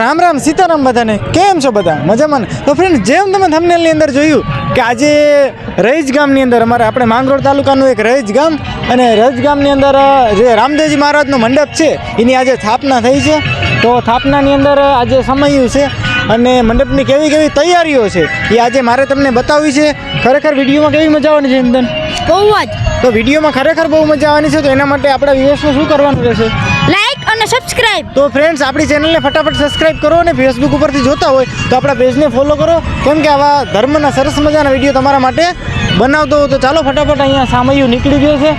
રામ રામ સીતારામ બધાને. કેમ છો બધા? મજામાં ને? તો ફ્રેન્ડ જેમ તમે થંબનેલની અંદર જોયું કે આજે રહીજ ગામની અંદર અમારે આપણે માંગરોળ તાલુકાનું એક રહીજ ગામ અને રહીજ ગામની અંદર જે રામદેવજી મહારાજનો મંડપ છે એની આજે સ્થાપના થઈ છે. તો સ્થાપનાની અંદર આજે સમયું છે અને મંડપની કેવી કેવી તૈયારીઓ છે એ આજે મારે તમને બતાવવી છે. ખરેખર વિડીયોમાં કેવી મજા આવવાની છે ચંદન બહુ જ. તો વિડીયોમાં ખરેખર બહુ મજા આવવાની છે તો એના માટે આપણા વ્યૂઅર્સને શું કરવાનું રહેશે? અને સબસ્ક્રાઇબ તો ફ્રેન્ડ્સ આપણી ચેનલને ફટાફટ સબસ્ક્રાઇબ કરો અને ફેસબુક ઉપરથી જોતા હોય તો આપણા પેજને ફોલો કરો. કેમ કે આવા ધર્મના સરસ મજાના વીડિયો તમારા માટે બનાવતો હોય તો ચાલો ફટાફટ અહીંયા સામયું નીકળી ગયો છે.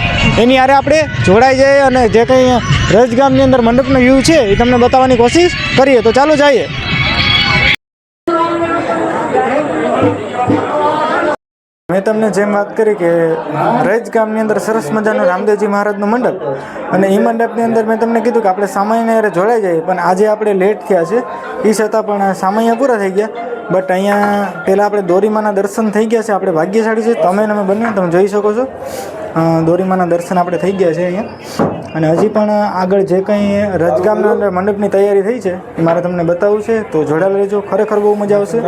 એની આરે આપણે જોડાઈ જઈએ અને જે કંઈ રજગામની અંદર મંડપનો વ્યૂ છે એ તમને બતાવવાની કોશિશ કરીએ. તો ચાલો જઈએ. મેં તમને જેમ વાત કરી કે રજ ગામની અંદર સરસ મજાનું રામદેવજી મહારાજનું મંડપ અને એ મંડપની અંદર મેં તમને કીધું કે આપણે સામાન્ય હારે જોડાઈ જઈએ, પણ આજે આપણે લેટ થયા છે. એ છતાં પણ સામાન્ય પૂરા થઈ ગયા. બટ અહીંયા પહેલાં આપણે દોરીમાના દર્શન થઈ ગયા છે, આપણે ભાગ્યશાળી છે તમે અને અમે બંને, તમે જોઈ શકો છો. દોરીમાના દર્શન આપણે થઈ ગયા છે અહીંયા. અને હજી પણ આગળ જે કંઈ રજગામના અંદર મંડપની તૈયારી થઈ છે, એ મારે તમને બતાવવું છે, તો જોડાયેલા રહેજો. ખરેખર બહુ મજા આવશે.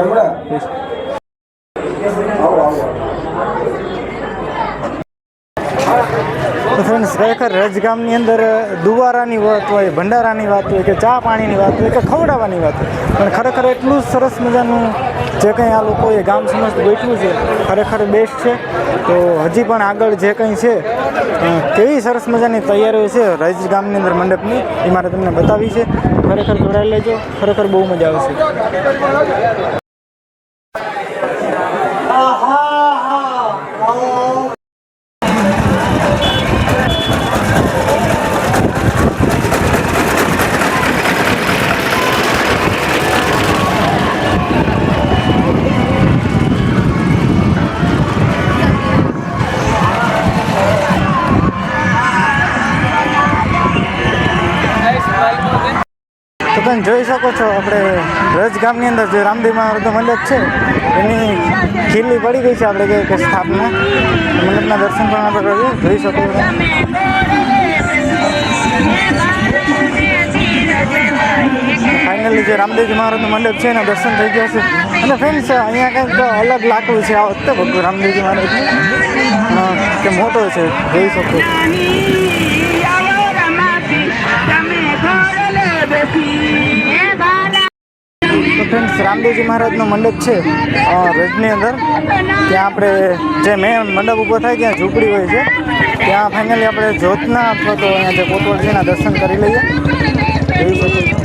તો ફ્રેન્ડ્સ ખરેખર રજગામની અંદર દુવારાની વાત હોય, ભંડારાની વાત હોય, કે ચા પાણીની વાત હોય, કે ખવડાવવાની વાત હોય, પણ ખરેખર એટલું સરસ મજાનું જે કંઈ આ લોકોએ ગામ સમજ બેઠું છે, ખરેખર બેસ્ટ છે. તો હજી પણ આગળ જે કંઈ છે કેવી સરસ મજાની તૈયારીઓ છે રજ ગામની અંદર મંડપની, એ મારે તમને બતાવી છે. ખરેખર જોડાઈ લેજો, ખરેખર બહુ મજા આવશે. તમે જોઈ શકો છો, આપણે રજ ગામની અંદર જે રામદેવ અર્ધ મંડપ છે, એની ખીલી પડી ગઈ છે આપણે કે સ્થાપના. મંડપના દર્શન પણ આપણે જોઈ શકો છો. ફાઇનલી જે રામદેવજી મહારાજનું મંડપ છે, એના દર્શન થઈ ગયા છે. અને ફ્રેન્ડ્સ અહીંયા કંઈક અલગ લાકડું છે, આ વખતે ભગવાન રામદેવજી મહારાજનું કે મોટો છે, જોઈ શકો છો. ફ્રેન્ડ્સ રામદેવજી મહારાજનો મંડપ છે રજની અંદર. ત્યાં આપણે જે મેન મંડપ ઊભો થાય ત્યાં ઝૂંપડી હોય છે. ત્યાં ફાઇનલી આપણે જ્યોતના અથવા તો અહીંયા જે કોટવડ છે એના દર્શન કરી લઈએ. શકો છો તો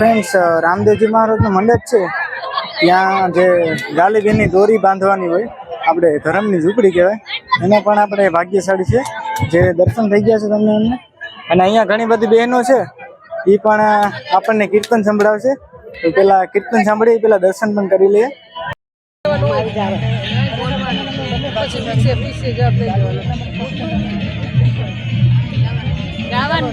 ફ્રેન્ડ્સ રામદેવજી મહારાજનું મંડપ છે. ત્યાં જે ગાલીબીનની દોરી બાંધવાની હોય, આપણે ધરમની ઝૂંપડી કહેવાય, એને પણ આપણે ભાગ્યશાળી છે. જે દર્શન થઈ ગયા છે તમને એમને. અને અહીંયા ઘણી બધી બહેનો છે એ પણ આપણને કીર્તન સંભળાવશે. તો પેલા કીર્તન સાંભળી પેલા દર્શન પણ કરી લઈએ.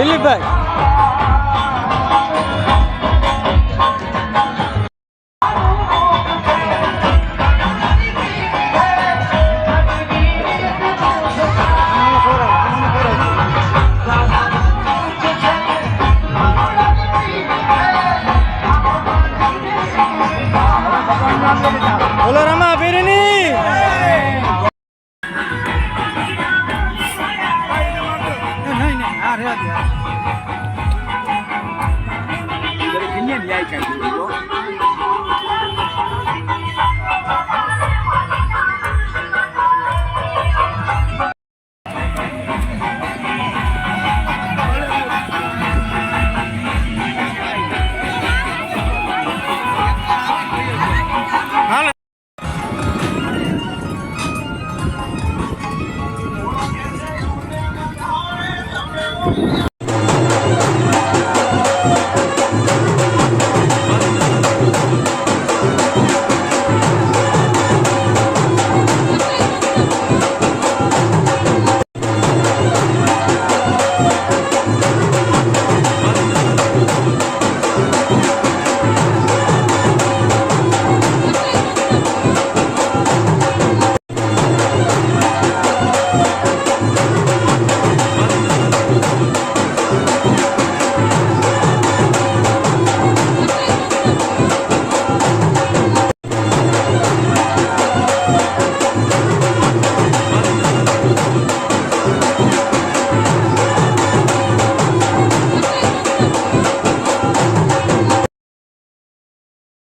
દિલીપભાઈ. ના રે યાર ઇન્ડિયન યાર કાઈ